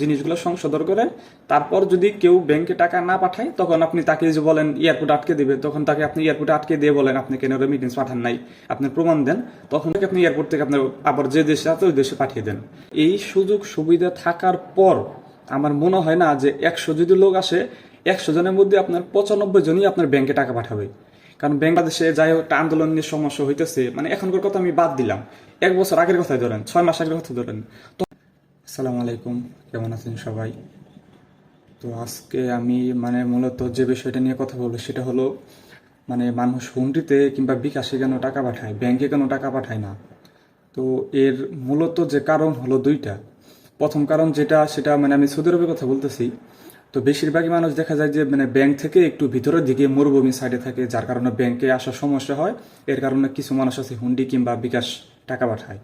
জিনিসগুলো সংশোধন করে, তারপর যদি কেউ ব্যাংকে টাকা না পাঠায়, তখন আপনি তাকে যে বলেন এয়ারপোর্ট আটকে দিবে। তখন তাকে আপনি এয়ারপোর্টে আটকে দিয়ে বলেন, আপনি কেন রেমিটেন্স পাঠান নাই? আপনি প্রমাণ দেন, তখন আপনি এয়ারপোর্ট থেকে আপনার আবার যে দেশে আছে, ওই দেশে পাঠিয়ে দেন। এই সুযোগ সুবিধা থাকার পর আমার মনে হয় না যে একশো যদি লোক আসে, একশো জনের মধ্যে আপনার পঁচানব্বই জনই আপনার ব্যাংকে টাকা পাঠাবে। কারণ বাংলাদেশে যাই হোক, একটা আন্দোলন নিয়ে সমস্যা হইতেছে মানে এখনকার কথা আমি বাদ দিলাম। এক বছর আগের কথাই ধরেন, ছয় মাস আগের কথা ধরেন। আসসালামু আলাইকুম, কেমন আছেন সবাই? তো আজকে আমি মানে মূলত যে বিষয়টা নিয়ে কথা বলব সেটা হলো মানে মানুষ হুন্ডিতে কিংবা বিকাশে কেন টাকা পাঠায় ব্যাংকে কেন টাকা পাঠায় না? তো এর মূলত যে কারণ হলো দুইটা। প্রথম কারণ যেটা, সেটা মানে আমি সৌদি আরবের কথা বলতেছি। তো বেশিরভাগই মানুষ দেখা যায় যে মানে ব্যাংক থেকে একটু ভিতরের দিকে মরুভূমি সাইডে থাকে, যার কারণে ব্যাংকে আসার সমস্যা হয়। এর কারণে কিছু মানুষ আছে হুন্ডি কিংবা বিকাশ টাকা পাঠায়।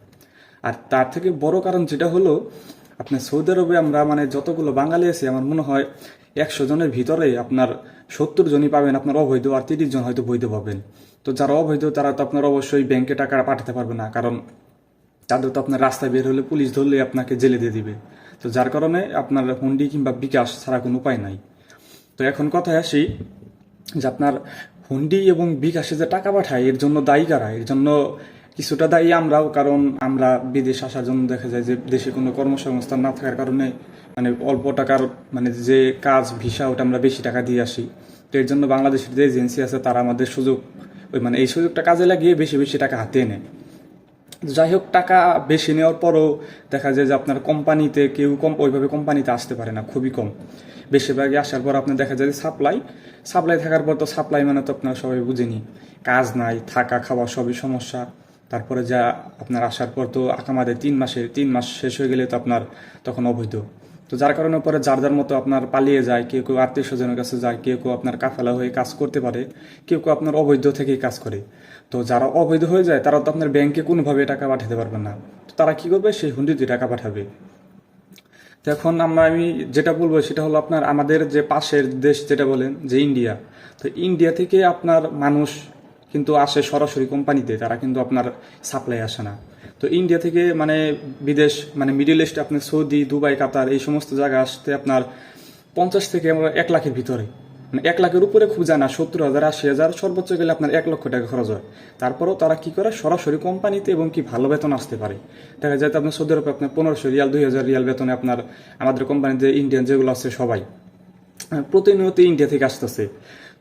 আর তার থেকে বড় কারণ যেটা হলো আপনার সৌদি আরবে আমরা মানে যতগুলো বাঙালি আছে, আমার মনে হয় একশো জনের ভিতরে আপনার সত্তর জনই পাবেন আপনার অবৈধ আর তিরিশ জন হয়তো বৈধ পাবেন। তো যারা অবৈধ, তারা তো আপনার অবশ্যই ব্যাংকে টাকা পাঠাতে পারবে না, কারণ তাদের তো আপনার রাস্তায় বের হলে পুলিশ ধরলে আপনাকে জেলে দিয়ে দিবে। তো যার কারণে আপনার হুন্ডি কিংবা বিকাশ ছাড়া কোনো উপায় নাই। তো এখন কথায় আসি যে আপনার হুন্ডি এবং বিকাশে যে টাকা পাঠায়, এর জন্য দায়ী কারা? এর জন্য কিছুটা দায়ী আমরাও, কারণ আমরা বিদেশ আসার জন্য দেখা যায় যে দেশে কোনো কর্মসংস্থান না থাকার কারণে মানে অল্প টাকার মানে যে কাজ, ভিসা, ওটা আমরা বেশি টাকা দিয়ে আসি। তো এর জন্য বাংলাদেশের যে এজেন্সি আছে, তারা আমাদের সুযোগ, ওই মানে এই সুযোগটা কাজে লাগিয়ে বেশি বেশি টাকা হাতে নেয় যাই হোক, টাকা বেশি নেওয়ার পরও দেখা যায় যে আপনার কোম্পানিতে কেউ কম, ওইভাবে কোম্পানিতে আসতে পারে না, খুবই কম। বেশিরভাগই আসার পর আপনার দেখা যায় যে সাপ্লাই সাপ্লাই থাকার পর তো সাপ্লাই মানে তো আপনার সবাই বুঝেনি। কাজ নাই, থাকা, খাওয়া সবই সমস্যা। তারপরে যা আপনার আসার পর তো আকামাদের তিন মাসে, তিন মাস শেষ হয়ে গেলে তো আপনার তখন অবৈধ। তো যার কারণে পরে যার যার মতো আপনার পালিয়ে যায়, কেউ কেউ আত্মীয় স্বজনের কাছে যায়, কেউ কেউ আপনার কাফেলা হয়ে কাজ করতে পারে, কেউ কেউ আপনার অবৈধ থেকেই কাজ করে। তো যারা অবৈধ হয়ে যায়, তারা তো আপনার ব্যাংকে কোনোভাবে টাকা পাঠাতে পারবে না। তো তারা কি করবে? সেই হুন্ডিতে টাকা পাঠাবে। এখন আমরা, আমি যেটা বলব, সেটা হলো আপনার আমাদের যে পাশের দেশ যেটা বলেন, যে ইন্ডিয়া, তো ইন্ডিয়া থেকে আপনার মানুষ কিন্তু আসে সরাসরি কোম্পানিতে, তারা কিন্তু আপনার সাপ্লাই আসে না। তো ইন্ডিয়া থেকে মানে বিদেশ মানে মিডিল ইস্ট আপনার সৌদি দুবাই কাতার এই সমস্ত জায়গা আসতে আপনার পঞ্চাশ থেকে আমরা এক লাখের ভিতরে। মানে এক লাখের উপরে খুব যায় না সত্তর হাজার, আশি হাজার, সর্বোচ্চ গেলে আপনার এক লক্ষ টাকা খরচ হয়। তারপরেও তারা কি করে? সরাসরি কোম্পানিতে এবং কি ভালো বেতন আসতে পারে। দেখা যায় আপনার সৌদি আরবে আপনার পনেরোশো রিয়াল, দুই হাজার রিয়াল বেতনে আপনার আমাদের কোম্পানিতে ইন্ডিয়ান যেগুলো আছে সবাই প্রতিনিয়ত ইন্ডিয়া থেকে আসতেছে।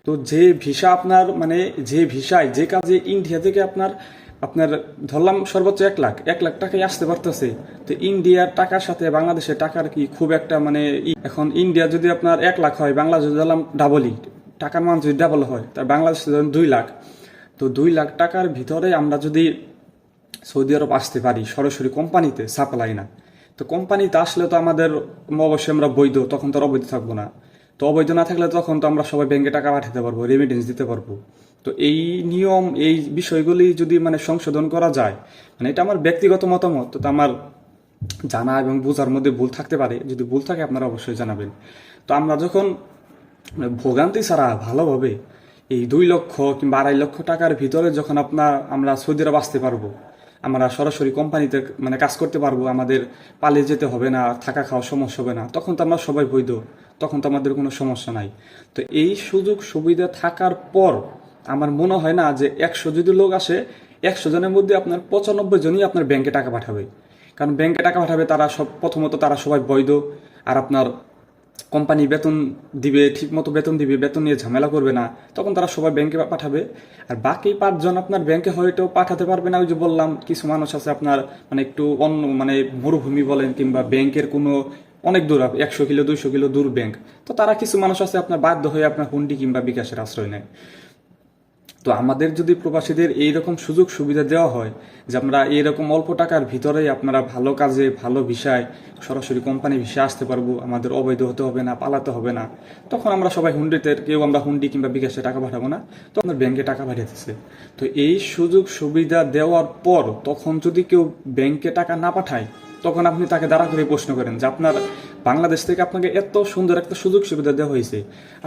তো যে ভিসা আপনার মানে যে ভিসায়, যে কাজে ইন্ডিয়া থেকে আপনার আপনার ধরলাম সর্বোচ্চ এক লাখ এক লাখ টাকায় আসতে পারতেছে। তো ইন্ডিয়ার টাকার সাথে বাংলাদেশের টাকার কি খুব একটা মানে এখন ইন্ডিয়া যদি আপনার এক লাখ হয়, বাংলাদেশ ধরলাম ডাবলই টাকার মান যদি ডাবল হয় তার বাংলাদেশে ধরেন দুই লাখ। তো দুই লাখ টাকার ভিতরে আমরা যদি সৌদি আরব আসতে পারি, সরাসরি কোম্পানিতে সাপ্লাই না। তো কোম্পানিতে আসলে তো আমাদের অবশ্যই আমরা বৈধ, তখন তো অবৈধ থাকব না। তো অবৈধ না থাকলে তখন তো আমরা সবাই ব্যাংকে টাকা পাঠাতে পারব রেমিটেন্স দিতে পারব। তো এই নিয়ম, এই বিষয়গুলি যদি মানে সংশোধন করা যায় মানে এটা আমার ব্যক্তিগত মতামত, তো আমার জানা এবং বোঝার মধ্যে ভুল থাকতে পারে। যদি ভুল থাকে আপনারা অবশ্যই জানাবেন। তো আমরা যখন মানে ভোগান্তি ছাড়া ভালোভাবে এই দুই লক্ষ কিংবা আড়াই লক্ষ টাকার ভিতরে যখন আপনার আমরা সৌদি আরব আসতে পারব, আমরা সরাসরি কোম্পানিতে মানে কাজ করতে পারব, আমাদের পালিয়ে যেতে হবে না থাকা খাওয়া সমস্যা হবে না, তখন তো আমরা সবাই বৈধ। তখন তো আমাদের কোনো সমস্যা নাই। তো এই সুযোগ সুবিধা থাকার পর আমার মনে হয় না যে একশো যদি লোক আসে, একশো জনের মধ্যে আপনার পঁচানব্বই জনই আপনার ব্যাংকে টাকা পাঠাবে। কারণ ব্যাংকে টাকা পাঠাবে তারা সব, প্রথমত তারা সবাই বৈধ। আর আপনার কোম্পানি বেতন দিবে ঠিক মতো বেতন দিবে, বেতন নিয়ে ঝামেলা করবে না। তখন তারা সবাই ব্যাংকে পাঠাবে। আর বাকি পাঁচজন আপনার ব্যাংকে হয়তো পাঠাতে পারবে না, ওই যে বললাম, কিছু মানুষ আছে আপনার মানে একটু অন্য মানে মরুভূমি বলেন কিংবা ব্যাংকের কোনো অনেক দূর, একশো কিলো, দুইশো কিলো দূর ব্যাংক তো তারা কিছু মানুষ আছে, আপনার বাধ্য হয়ে আপনার হুন্ডি কিংবা বিকাশের আশ্রয় নেয়। তো আমাদের যদি প্রবাসীদের এইরকম সুযোগ সুবিধা দেওয়া হয়, যে আমরা এইরকম অল্প টাকার ভিতরেই আপনারা ভালো কাজে, ভালো বিষয় সরাসরি কোম্পানি ভিসা আসতে পারব, আমাদের অবৈধ হতে হবে না, পালাতে হবে না, তখন আমরা সবাই হুন্ডিতে, কেউ আমরা হুন্ডি কিংবা বিকাশে টাকা পাঠাবো না তো আপনার ব্যাংকে টাকা পাঠাতেছে তো এই সুযোগ সুবিধা দেওয়ার পর, তখন যদি কেউ ব্যাংকে টাকা না পাঠায় তখন আপনি তাকে দাঁড়া করে প্রশ্ন করেন যে আপনার বাংলাদেশ থেকে আপনাকে এত সুন্দর একটা সুযোগ সুবিধা দেওয়া হয়েছে।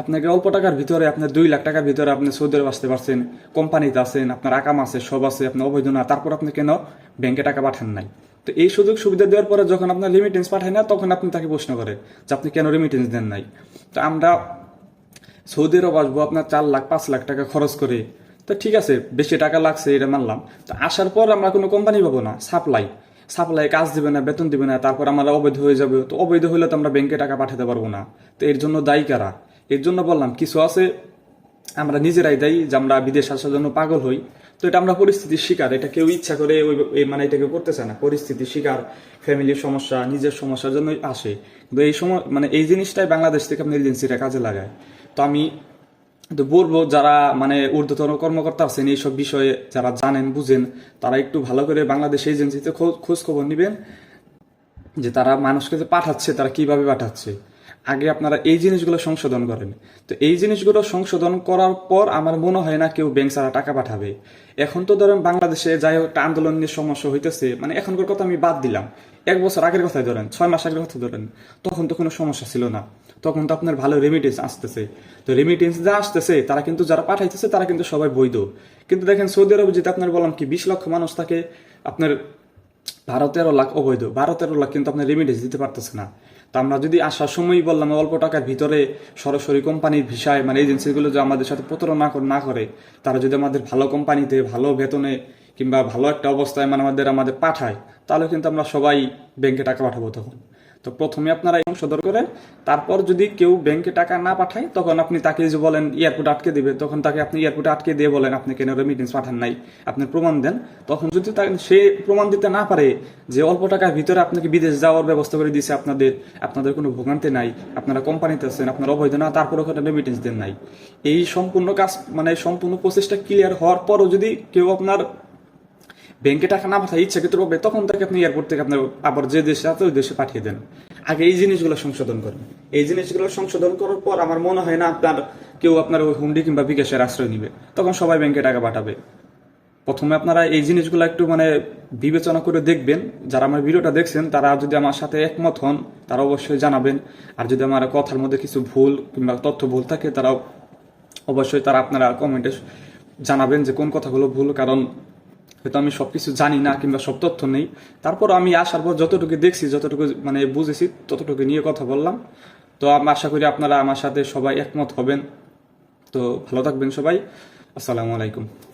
আপনাকে অল্প টাকার ভিতরে আপনার দুই লাখ টাকার ভিতরে আপনি সৌদি আরব আসতে পারছেন, কোম্পানিতে আছেন, আপনার আকাম আছে, সব আছে আপনার অবৈধ না, তারপর আপনি কেন ব্যাংকে টাকা পাঠান নাই? তো এই সুযোগ সুবিধা দেওয়ার পরে যখন আপনার রেমিটেন্স পাঠায় না, তখন আপনি তাকে প্রশ্ন করেন যে আপনি কেন রেমিটেন্স দেন নাই? তো আমরা সৌদি আরব আসব, আপনার চার লাখ, পাঁচ লাখ টাকা খরচ করে। তো ঠিক আছে, বেশি টাকা লাগছে, এটা মানলাম। তো আসার পর আমরা কোনো কোম্পানি পাবো না সাপ্লাই সাপ্লাই কাজ দিবে না, বেতন দিবে না, তারপর আমরা অবৈধ হয়ে যাবে। তো অবৈধ হলে তো আমরা ব্যাংকে টাকা পাঠাতে পারব না। তো এর জন্য দায়ী কারা? এর জন্য বললাম, কিছু আছে আমরা নিজেরাই দায়ী যে আমরা বিদেশ আসার জন্য পাগল হই। তো এটা আমরা পরিস্থিতির শিকার, এটা কেউ ইচ্ছা করে ওই মানে এটাকে করতেছে না। পরিস্থিতির শিকার ফ্যামিলির সমস্যা, নিজের সমস্যার জন্য আসে। কিন্তু এই সময় মানে এই জিনিসটাই বাংলাদেশ থেকে আপনি এজেন্সিরা কাজে লাগায়। তো আমি তো বলব যারা মানে ঊর্ধ্বতন কর্মকর্তা আছেন, এইসব বিষয়ে যারা জানেন, বুঝেন, তারা একটু ভালো করে বাংলাদেশ এজেন্সিতে খোঁজ- খবর নেবেন যে তারা মানুষকে যে পাঠাচ্ছে, তারা কীভাবে পাঠাচ্ছে। আগে আপনারা এই জিনিসগুলো সংশোধন করেন। তো এই জিনিসগুলো সংশোধন করার পর আমার মনে হয় না কেউ ব্যাংক ছাড়া টাকা পাঠাবে। এখন তো ধরেন বাংলাদেশে যাই হোক আন্দোলন নিয়ে সমস্যা হইতেছে মানে এখনকার কথা আমি বাদ দিলাম। এক বছর আগের কথাই ধরেন, ছয় মাস আগের কথা ধরেন, তখন তো কোনো সমস্যা ছিল না। তখন তো আপনার ভালো রেমিটেন্স আসতেছে। তো রেমিটেন্স যা আসতেছে, তারা কিন্তু যারা পাঠাইতেছে, তারা কিন্তু সবাই বৈধ। কিন্তু দেখেন সৌদি আরবে যেটা আপনার বললাম কি, বিশ লক্ষ মানুষ থাকে, আপনার বারো তেরো লাখ অবৈধ। বারো তেরো লাখ কিন্তু আপনার রেমিটেন্স দিতে পারতেছে না। তো আমরা যদি আসার সময়ই বললাম, অল্প টাকার ভিতরে সরাসরি কোম্পানির ভিসায় মানে এজেন্সিগুলো যে আমাদের সাথে প্রতারণা না করে, তারা যদি আমাদের ভালো কোম্পানিতে ভালো বেতনে কিংবা ভালো একটা অবস্থায় মানে আমাদের আমাদের পাঠায়, তাহলে কিন্তু আমরা সবাই ব্যাংকে টাকা পাঠাবো তখন। তো প্রথমে আপনারা এই সংশোধন করেন তারপর যদি কেউ ব্যাংকে টাকা না পাঠায়, তখন আপনি তাকে যে বলেন, এয়ারপোর্ট আটকে দিবে, তখন তাকে আপনি এয়ারপোর্টে আটকে দিয়ে বলেন, আপনি কেন রেমিটেন্স পাঠান নাই, আপনি প্রমাণ দেন। তখন যদি সে প্রমাণ দিতে না পারে যে অল্প টাকার ভিতরে আপনাকে বিদেশ যাওয়ার ব্যবস্থা করে দিয়েছে আপনাদের আপনাদের কোনো ভোগান্তি নাই, আপনারা কোম্পানিতে আছেন, আপনার অবৈধ না তারপরে ওখানে রেমিটেন্স দেন নাই। এই সম্পূর্ণ কাজ মানে সম্পূর্ণ প্রচেষ্টা ক্লিয়ার হওয়ার পরও যদি কেউ আপনার ব্যাংকে টাকা না পাঠায় ইচ্ছাকৃত হবে তখন তাকে আপনি এয়ারপোর্ট থেকে আপনার আবার যে দেশে আছে, ওই দেশে পাঠিয়ে দেন। আগে এই জিনিসগুলো সংশোধন করেন। এই জিনিসগুলো সংশোধন করার পর আমার মনে হয় না আপনার কেউ আপনার ওই হুন্ডি কিংবা বিকাশের আশ্রয় নিবে। তখন সবাই ব্যাংকে টাকা পাঠাবে। প্রথমে আপনারা এই জিনিসগুলো একটু মানে বিবেচনা করে দেখবেন। যারা আমার ভিডিওটা দেখছেন, তারা যদি আমার সাথে একমত হন, তারা অবশ্যই জানাবেন। আর যদি আমার কথার মধ্যে কিছু ভুল কিংবা তথ্য ভুল থাকে, তারাও অবশ্যই তারা আপনারা কমেন্টে জানাবেন যে কোন কথাগুলো ভুল। কারণ হয়তো আমি সবকিছু জানি না কিংবা সব তথ্য নেই। তারপর আমি আসার পর যতটুকু দেখছি, যতটুকু মানে বুঝেছি, ততটুকু নিয়ে কথা বললাম। তো আমি আশা করি আপনারা আমার সাথে সবাই একমত হবেন। তো ভালো থাকবেন সবাই। আসসালামু আলাইকুম।